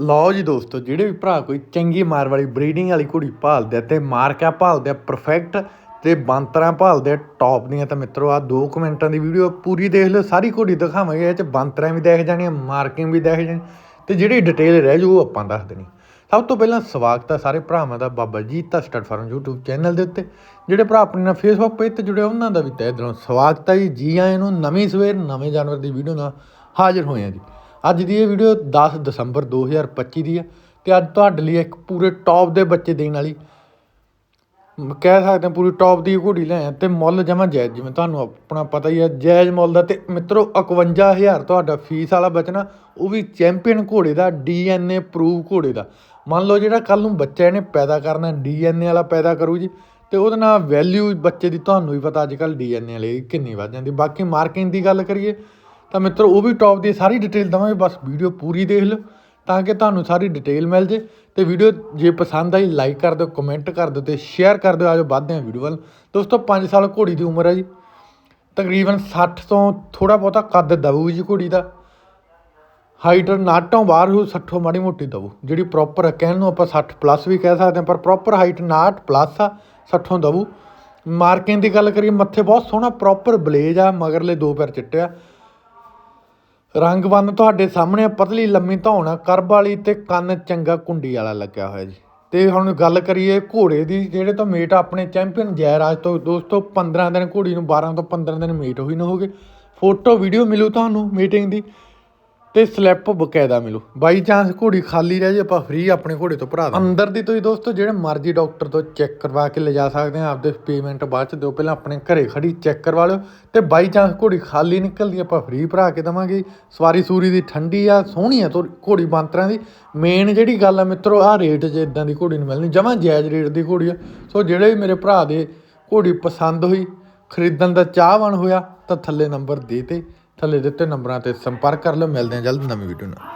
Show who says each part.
Speaker 1: ਲਓ ਜੀ ਦੋਸਤੋ, ਜਿਹੜੇ ਵੀ ਭਰਾ ਕੋਈ ਚੰਗੀ ਮਾਰ ਵਾਲੀ ਬਰੀਡਿੰਗ ਵਾਲੀ ਘੋੜੀ ਭਾਲਦੇ ਆ ਤੇ ਮਾਰਕਾ ਭਾਲਦੇ ਆ ਪਰਫੈਕਟ ਤੇ ਬੰਤਰਾਂ ਭਾਲਦੇ ਆ ਟੌਪ ਦੀਆਂ, ਤਾਂ ਮਿੱਤਰੋ ਆ 2 ਮਿੰਟਾਂ ਦੀ ਵੀਡੀਓ ਪੂਰੀ ਦੇਖ ਲਿਓ, ਸਾਰੀ ਘੋੜੀ ਦਿਖਾਵਾਂਗੇ, ਇਹ ਚ ਬੰਤਰਾਂ ਵੀ ਦੇਖ ਜਾਣੀਆਂ, ਮਾਰਕਿੰਗ ਵੀ ਦੇਖ ਜਾਣੀ, ਤੇ ਜਿਹੜੀ ਡਿਟੇਲ ਰਹਿ ਜੂ ਉਹ ਆਪਾਂ ਦੱਸ ਦੇਣੀ। ਸਭ ਤੋਂ ਪਹਿਲਾਂ ਸਵਾਗਤ ਹੈ ਸਾਰੇ ਭਰਾਵਾਂ ਦਾ ਬਾਬਾ ਜੀ ਤਾਂ ਸਟੱਡ ਫਾਰਮ YouTube ਚੈਨਲ ਦੇ ਉੱਤੇ, ਜਿਹੜੇ ਭਰਾ ਆਪਣੇ ਨਾਲ ਫੇਸਬੁੱਕ ਪੇਜ ਤੇ ਜੁੜੇ ਉਹਨਾਂ ਦਾ ਵੀ ਤਹਿ ਦਿਲੋਂ ਸਵਾਗਤ ਹੈ ਜੀ। ਜੀ ਆਇਆਂ ਨੂੰ ਨਵੀਂ ਸਵੇਰ, ਨਵੇਂ ਜਾਨਵਰ ਦੀ ਵੀਡੀਓ ਨਾਲ ਹਾਜ਼ਰ ਹੋਏ ਹਾਂ ਜੀ। ਅੱਜ ਦੀ ਇਹ ਵੀਡੀਓ 10 ਦਸੰਬਰ 2025 ਦੀ ਹੈ ਤੇ ਅੱਜ ਤੁਹਾਡੇ ਲਈ ਇੱਕ ਪੂਰੇ ਟੌਪ ਦੇ ਬੱਚੇ ਦੇਣ ਵਾਲੀ। ਕਹਿ ਸਕਦੇ ਹਾਂ ਪੂਰੀ ਟੌਪ ਦੀ ਘੋੜੀ ਲੈ ਆ ਤੇ ਮੁੱਲ ਜਮਾ ਜਾਇਜ਼, ਜਿਵੇਂ ਤੁਹਾਨੂੰ ਆਪਣਾ ਪਤਾ ਹੀ ਹੈ ਜਾਇਜ਼ ਮੁੱਲ ਦਾ ਤੇ ਮਿੱਤਰੋ 51000 ਤੁਹਾਡਾ ਫੀਸ ਵਾਲਾ ਬਚਣਾ ਉਹ ਵੀ ਚੈਂਪੀਅਨ ਘੋੜੇ ਦਾ ਡੀਐਨਏ ਪ੍ਰੂਵ ਘੋੜੇ ਦਾ। ਮੰਨ ਲਓ ਜਿਹੜਾ ਕੱਲ ਨੂੰ ਬੱਚਾ ਇਹਨੇ ਪੈਦਾ ਕਰਨਾ ਡੀਐਨਏ ਵਾਲਾ ਪੈਦਾ ਕਰੂ ਜੀ, ਤੇ ਉਹਦੇ ਨਾਲ ਵੈਲਿਊ ਬੱਚੇ ਦੀ ਤੁਹਾਨੂੰ ਵੀ ਪਤਾ ਅੱਜ ਕੱਲ ਡੀਐਨਏ ਵਾਲੇ ਦੀ ਕਿੰਨੀ ਵੱਧ ਜਾਂਦੀ। ਬਾਕੀ ਮਾਰਕਿੰਗ ਦੀ ਗੱਲ ਕਰੀਏ ਤਾਂ ਮਿੱਤਰੋ, ਉਹ ਵੀ ਟੌਪ ਦੀ ਸਾਰੀ ਡਿਟੇਲ ਦਵਾਂਗੇ, ਬਸ ਵੀਡੀਓ ਪੂਰੀ ਦੇਖ ਲਓ, ਤਾਂ ਕਿ ਤੁਹਾਨੂੰ ਸਾਰੀ ਡਿਟੇਲ ਮਿਲ ਜੇ। ਤੇ ਵੀਡੀਓ ਜੇ ਪਸੰਦ ਆਈ ਲਾਈਕ ਕਰ ਦਿਓ ਕਮੈਂਟ ਕਰ ਦਿਓ ਤੇ ਸ਼ੇਅਰ ਕਰ ਦਿਓ ਆਜੋ ਵੱਧਦੇ ਹਾਂ ਵੀਡੀਓ ਵੱਲ। ਦੋਸਤੋ 5 ਸਾਲ ਘੋੜੀ ਦੀ ਉਮਰ ਹੈ ਜੀ। ਤਕਰੀਬਨ 60 ਤੋਂ ਥੋੜਾ ਬਹੁਤਾ ਕੱਦ ਦਊ ਜੀ ਘੋੜੀ ਦਾ। ਹਾਈਟ ਨਾਟੋਂ ਬਾਹਰ ਹੋ 60 ਮਾੜੀ ਮੋਟੀ ਦਊ ਜਿਹੜੀ ਪ੍ਰੋਪਰ ਕਹਿਣ ਨੂੰ ਆਪਾਂ 60 ਪਲੱਸ ਵੀ ਕਹਿ ਸਕਦੇ ਹਾਂ, ਪਰ ਪ੍ਰੋਪਰ ਹਾਈਟ 59 ਪਲੱਸ ਆ 60 ਦਊ ਮਾਰਕਿੰਗ ਦੀ ਗੱਲ ਕਰੀਏ, ਮੱਥੇ ਬਹੁਤ ਸੋਹਣਾ ਪ੍ਰੋਪਰ ਬਲੇਜ ਆ, ਮਗਰਲੇ ਦੋ ਪੈਰ ਚਿੱਟੇ ਆ। ਰੰਗ ਬੰਨ ਤੁਹਾਡੇ ਸਾਹਮਣੇ ਪਤਲੀ ਲੰਮੀ ਧੌਣ ਕਰਬ ਵਾਲੀ ਤੇ ਕੰਨ ਚੰਗਾ ਕੁੰਡੀ ਵਾਲਾ ਲੱਗਿਆ ਹੋਇਆ ਜੀ। ਤੇ ਹੁਣ ਗੱਲ ਕਰੀਏ ਘੋੜੇ ਦੀ, ਜਿਹੜੇ ਤੋਂ ਮੀਟ ਆਪਣੇ ਚੈਂਪੀਅਨ ਜੈਰਾਜ ਤੋਂ, ਦੋਸਤੋ 15 ਦਿਨ ਘੋੜੀ ਨੂੰ 12 ਤੋਂ 15 ਦਿਨ ਮੀਟ ਹੋਈ ਨਾ ਹੋਗੇ ਫੋਟੋ ਵੀਡੀਓ ਮਿਲੂ ਤੁਹਾਨੂੰ ਮੀਟਿੰਗ ਦੀ। ਤੇ ਸਲਿੱਪ ਬਕਾਇਦਾ ਮਿਲੂ। ਬਾਈ ਚਾਂਸ ਘੋੜੀ ਖਾਲੀ ਰਹਿ ਜੇ ਆਪਾਂ ਫ੍ਰੀ ਆਪਣੇ ਘੋੜੇ ਤੋਂ ਭਰਾ ਦਾਂ ਅੰਦਰ ਦੀ ਤੁਸੀਂ ਦੋਸਤੋ ਜਿਹੜੇ ਮਰਜ਼ੀ ਡਾਕਟਰ ਤੋਂ ਚੈੱਕ ਕਰਵਾ ਕੇ ਲਿਜਾ ਸਕਦੇ ਆ ਆਪਦੇ ਪੇਮੈਂਟ ਬਾਅਦ ਚ ਦਿਓ ਪਹਿਲਾਂ ਆਪਣੇ ਘਰੇ ਖੜੀ ਚੈੱਕ ਕਰਵਾ ਲਿਓ। ਤੇ ਬਾਈ ਚਾਂਸ ਘੋੜੀ ਖਾਲੀ ਨਿਕਲਦੀ ਆਪਾਂ ਫ੍ਰੀ ਭਰਾ ਕੇ ਦਵਾਂਗੇ। ਸਵਾਰੀ ਸੂਰੀ ਦੀ ਠੰਡੀ ਆ ਸੋਹਣੀ ਆ ਥੋੜ੍ਹੀ ਘੋੜੀ ਬਾਂਤਰਾਂ ਦੀ। ਮੇਨ ਜਿਹੜੀ ਗੱਲ ਆ ਮਿੱਤਰੋ ਆ ਰੇਟ 'ਚ ਇਦਾਂ ਦੀ ਘੋੜੀ ਨੂੰ ਮਿਲਣੀ ਜਮਾਂ ਜਾਇਜ਼ ਰੇਟ ਦੀ ਘੋੜੀ ਆ। ਸੋ ਜਿਹੜੇ ਵੀ ਮੇਰੇ ਭਰਾ ਦੇ ਘੋੜੀ ਪਸੰਦ ਹੋਈ ਖਰੀਦਣ ਦਾ ਚਾਹਵਾਨ ਹੋਇਆ ਤਾਂ ਥੱਲੇ ਨੰਬਰ ਦੇ ਤੇ। ਥੱਲੇ ਦਿੱਤੇ ਨੰਬਰਾਂ ਤੇ ਸੰਪਰਕ ਕਰ ਲਓ ਮਿਲਦੇ ਹਾਂ ਜਲਦ ਨਵੀਂ ਵੀਡੀਓ ਨਾਲ।